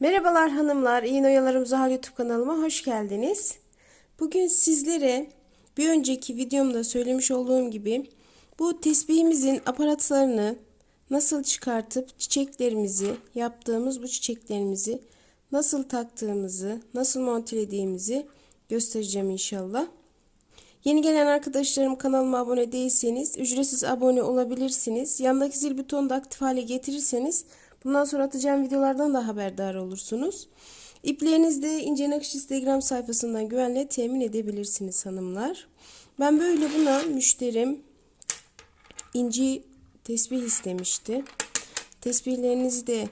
Merhabalar hanımlar, İğne Oyalarım Zuhal YouTube kanalıma hoş geldiniz. Bugün sizlere bir önceki videomda söylemiş olduğum gibi bu tesbihimizin aparatlarını nasıl çıkartıp çiçeklerimizi, yaptığımız bu çiçeklerimizi nasıl taktığımızı, nasıl montelediğimizi göstereceğim inşallah. Yeni gelen arkadaşlarım kanalıma abone değilseniz ücretsiz abone olabilirsiniz. Yandaki zil butonunu da aktif hale getirirseniz bundan sonra atacağım videolardan da haberdar olursunuz. İplerinizi de ince nakış Instagram sayfasından güvenle temin edebilirsiniz hanımlar. Ben böyle buna müşterim inci tesbih istemişti. Tesbihlerinizi de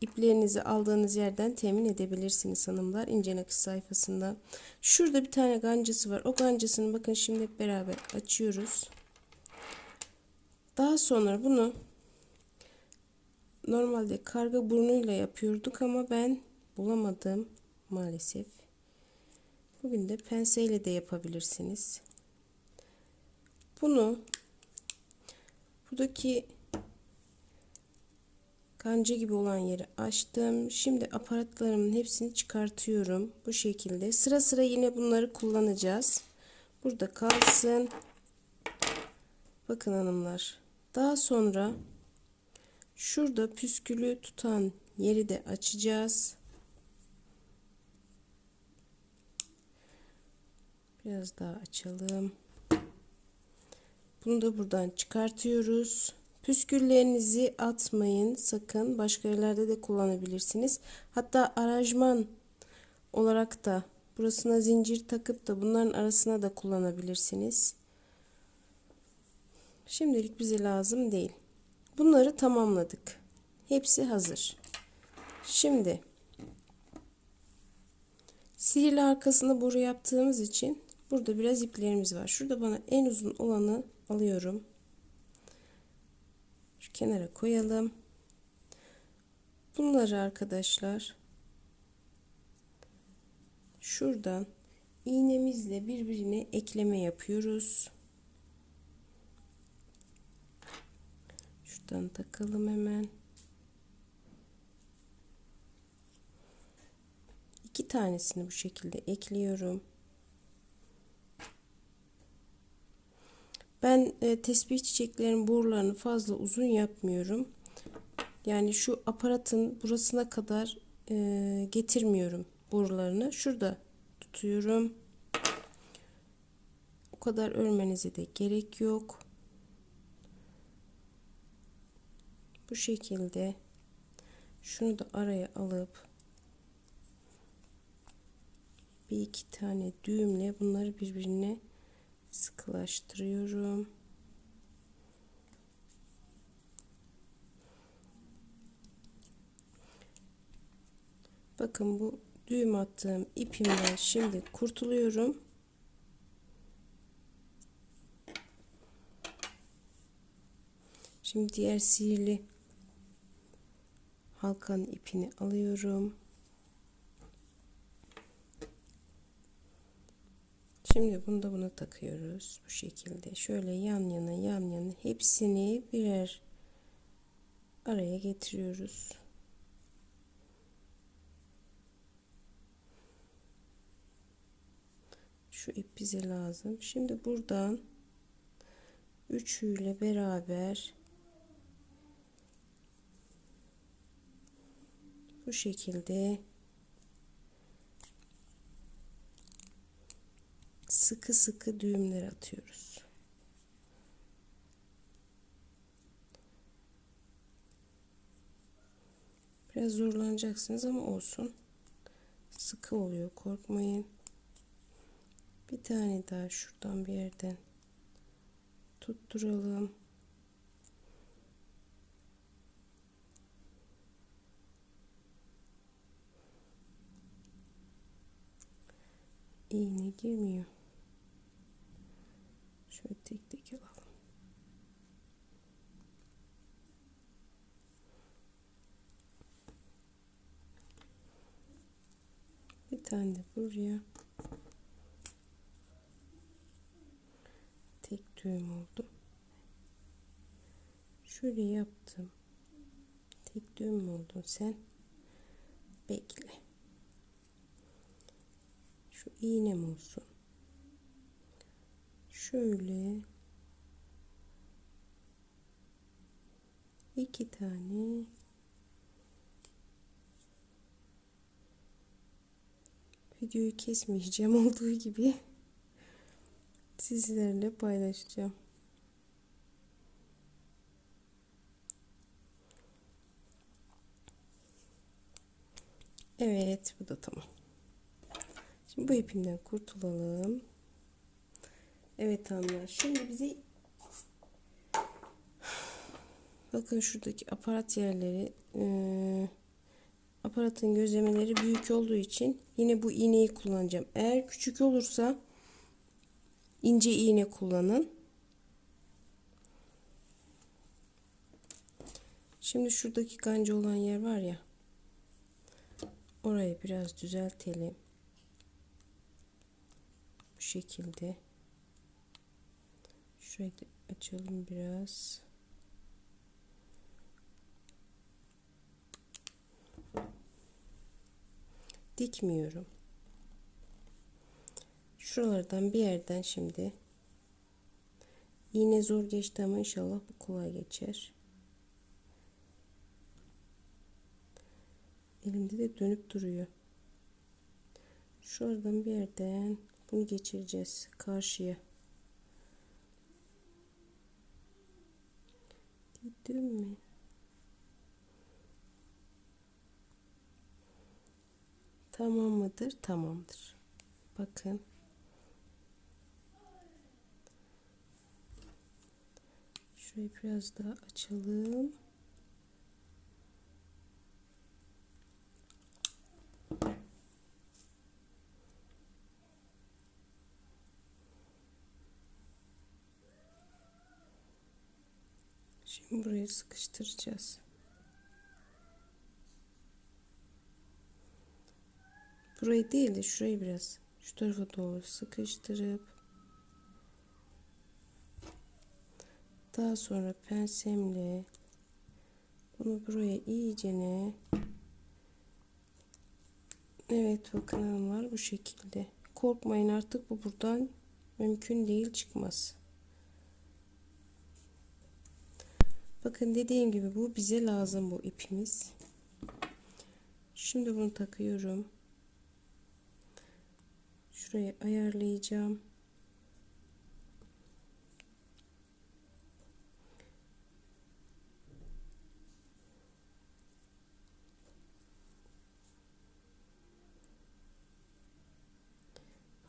iplerinizi aldığınız yerden temin edebilirsiniz hanımlar ince nakış sayfasından. Şurada bir tane gancası var. O gancasını bakın şimdi beraber açıyoruz. Daha sonra bunu normalde karga burnuyla yapıyorduk ama ben bulamadım maalesef. Bugün de penseyle de yapabilirsiniz. Bunu buradaki kanca gibi olan yeri açtım. Şimdi aparatlarımın hepsini çıkartıyorum. Bu şekilde. Sıra sıra yine bunları kullanacağız. Burada kalsın. Bakın hanımlar. Daha sonra şurada püskülü tutan yeri de açacağız. Biraz daha açalım. Bunu da buradan çıkartıyoruz. Püsküllerinizi atmayın sakın. Başka yerlerde de kullanabilirsiniz. Hatta aranjman olarak da burasına zincir takıp da bunların arasına da kullanabilirsiniz. Şimdilik bize lazım değil. Bunları tamamladık. Hepsi hazır. Şimdi sihirli arkasını boru yaptığımız için burada biraz iplerimiz var. Şurada bana en uzun olanı alıyorum. Şu kenara koyalım. Bunları arkadaşlar şuradan iğnemizle birbirine ekleme yapıyoruz. Şuradan takalım hemen. İki tanesini bu şekilde ekliyorum. Ben e, tesbih çiçeklerin borularını fazla uzun yapmıyorum. Yani şu aparatın burasına kadar e, getirmiyorum borularını. Şurada tutuyorum. O kadar örmenize de gerek yok. Bu şekilde şunu da araya alıp bir iki tane düğümle bunları birbirine sıkılaştırıyorum. Bakın bu düğüm attığım ipimden şimdi kurtuluyorum. Şimdi diğer sihirli halkanın ipini alıyorum. Şimdi bunu da buna takıyoruz. Bu şekilde. Şöyle yan yana yan yana hepsini birer araya getiriyoruz. Şu ip bize lazım. Şimdi buradan üçüyle beraber bu şekilde sıkı sıkı düğümler atıyoruz. Biraz zorlanacaksınız ama olsun. Sıkı oluyor korkmayın. Bir tane daha şuradan bir yerden tutturalım. İğne girmiyor. Şöyle tek tek alalım. Bir tane de buraya. Tek düğüm oldu. Şöyle yaptım. Tek düğüm oldun sen. Bekle. Şu iğnem olsun. Şöyle iki tane videoyu kesmeyeceğim olduğu gibi sizlerle paylaşacağım. Evet, bu da tamam. Şimdi bu ipimden kurtulalım. Evet hanımlar. Şimdi bize bakın şuradaki aparat yerleri e, aparatın gözlemeleri büyük olduğu için yine bu iğneyi kullanacağım. Eğer küçük olursa ince iğne kullanın. Şimdi şuradaki kanca olan yer var ya. Orayı biraz düzeltelim. Şekilde. Şurayı açalım biraz. Dikmiyorum. Şuralardan bir yerden şimdi iğne zor geçti ama inşallah bu kolay geçer. Elimde de dönüp duruyor. Şuradan bir yerden bunu geçireceğiz karşıya. Gittim mi? Tamam mıdır? Tamamdır. Bakın. Şurayı biraz daha açalım. Şimdi burayı sıkıştıracağız. Burayı değil de şurayı biraz şu tarafa doğru sıkıştırıp daha sonra pensemle bunu buraya iyicene Evet bakın hanımlar bu şekilde. Korkmayın artık bu buradan mümkün değil çıkmaz. Bakın dediğim gibi bu bize lazım bu ipimiz. Şimdi bunu takıyorum. Şuraya ayarlayacağım.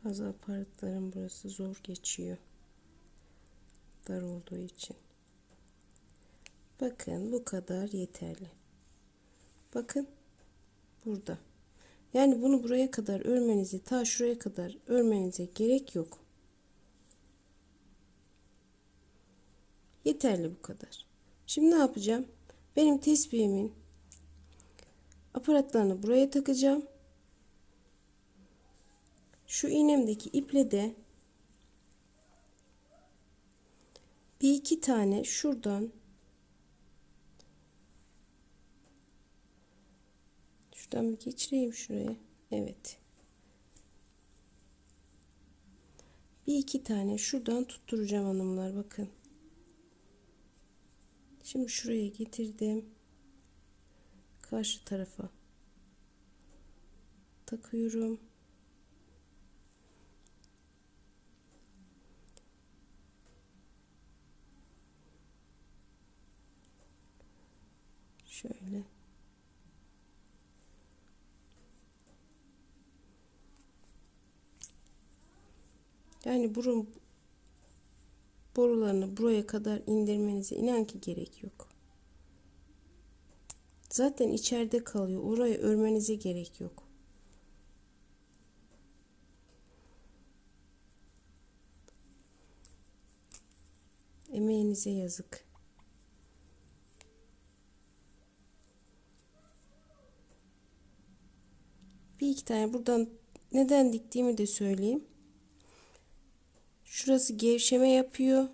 Bazı aparatların burası zor geçiyor. Dar olduğu için. Bakın bu kadar yeterli. Bakın burada. Yani bunu buraya kadar örmenize ta şuraya kadar örmenize gerek yok. Yeterli bu kadar. Şimdi ne yapacağım? Benim tespihimin aparatlarını buraya takacağım. Şu iğnemdeki iple de bir iki tane şuradan Şuradan bir geçireyim şuraya. Evet. Bir iki tane şuradan tutturacağım hanımlar bakın. Şimdi şuraya getirdim. Karşı tarafa takıyorum. Şöyle. Yani burun borularını buraya kadar indirmenize inan ki gerek yok. Zaten içeride kalıyor. Orayı örmenize gerek yok. Emeğinize yazık. Bir iki tane buradan neden diktiğimi de söyleyeyim. Şurası gevşeme yapıyor.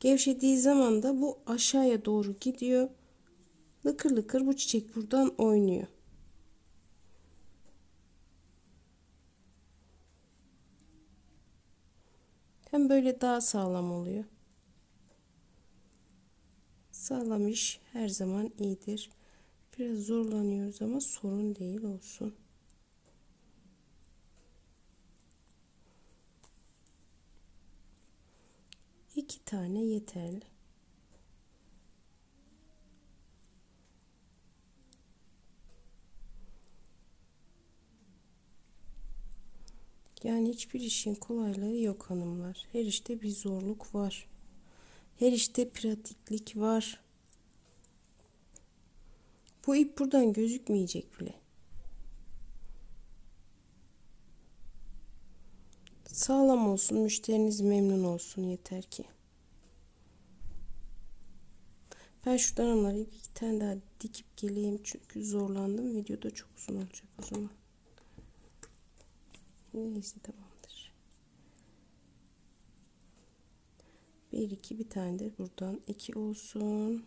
Gevşediği zaman da bu aşağıya doğru gidiyor. Lıkır lıkır bu çiçek buradan oynuyor. Hem böyle daha sağlam oluyor. Sağlam iş her zaman iyidir. Biraz zorlanıyoruz ama sorun değil olsun. Tane yeterli. Yani hiçbir işin kolaylığı yok hanımlar. Her işte bir zorluk var. Her işte pratiklik var. Bu ip buradan gözükmeyecek bile. Sağlam olsun, müşteriniz memnun olsun yeter ki. Ben şuradan onları iki tane daha dikip geleyim çünkü zorlandım. Videoda çok uzun olacak o zaman. Neyse tamamdır. Bir iki bir tane de buradan iki olsun.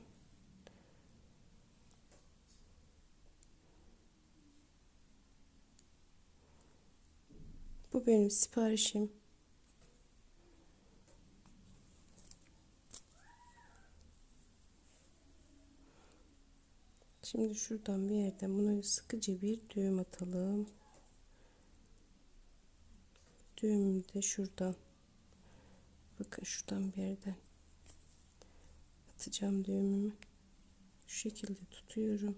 Bu benim siparişim. Şimdi şuradan bir yerden buna sıkıcı bir düğüm atalım. Düğümü de şuradan. Bakın şuradan bir yerden atacağım düğümümü. Şu şekilde tutuyorum.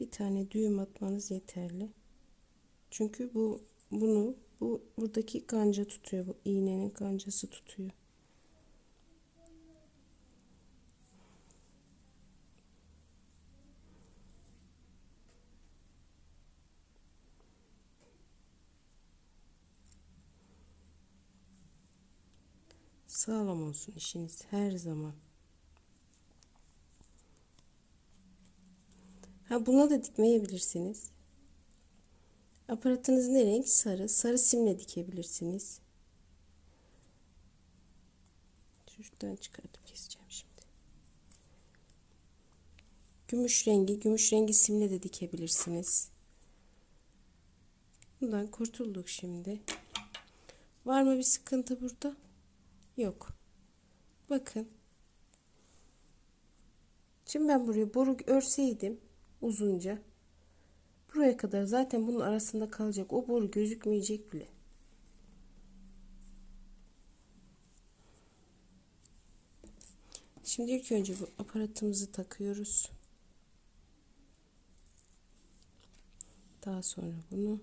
Bir tane düğüm atmanız yeterli. Çünkü bu bunu bu buradaki kanca tutuyor. Bu iğnenin kancası tutuyor. Sağlam olsun işiniz her zaman. Ha buna da dikmeyebilirsiniz. Aparatınız ne renk? Sarı. Sarı simle dikebilirsiniz. Şuradan çıkartıp keseceğim şimdi. Gümüş rengi, gümüş rengi simle de dikebilirsiniz. Bundan kurtulduk şimdi. Var mı bir sıkıntı burada? Yok. Bakın. Şimdi ben buraya boru örseydim uzunca. Buraya kadar zaten bunun arasında kalacak. O boru gözükmeyecek bile. Şimdi ilk önce bu aparatımızı takıyoruz. Daha sonra bunu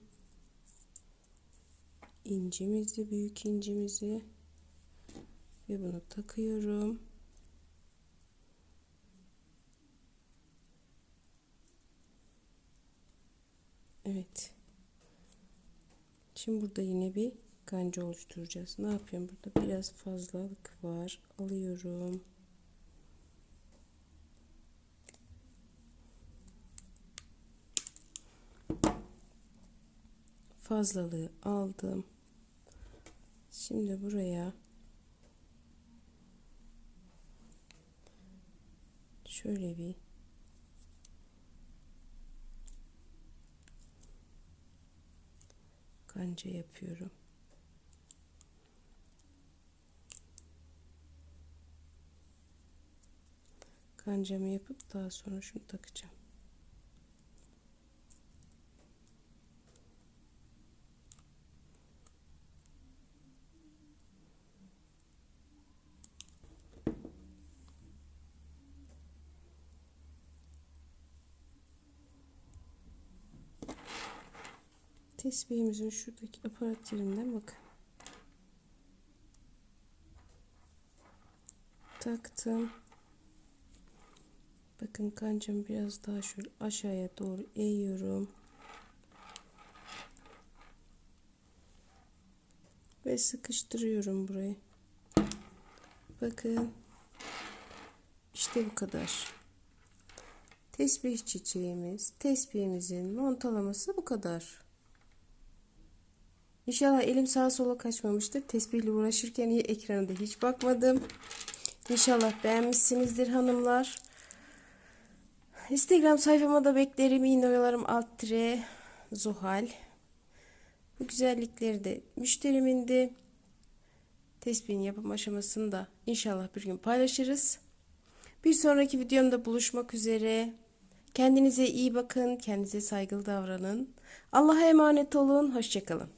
incimizi, büyük incimizi ve bunu takıyorum. Evet. Şimdi burada yine bir kanca oluşturacağız. Ne yapıyorum? Burada biraz fazlalık var. Alıyorum. Fazlalığı aldım. Şimdi buraya şöyle bir kanca yapıyorum. Kancamı yapıp daha sonra şunu takacağım. Tesbihimizin şuradaki aparat yerinden bakın. Taktım. Bakın kancamı biraz daha şöyle aşağıya doğru eğiyorum. Ve sıkıştırıyorum burayı. Bakın. İşte bu kadar. Tesbih çiçeğimiz, tesbihimizin montalaması bu kadar. İnşallah elim sağa sola kaçmamıştır. Tesbihle uğraşırken iyi ekrana da hiç bakmadım. İnşallah beğenmişsinizdir hanımlar. Instagram sayfama da beklerim. Yine oyalarım alt tire Zuhal. Bu güzellikleri de müşterimindi. Tespihin yapım aşamasını da inşallah bir gün paylaşırız. Bir sonraki videomda buluşmak üzere. Kendinize iyi bakın, kendinize saygılı davranın. Allah'a emanet olun, hoşçakalın.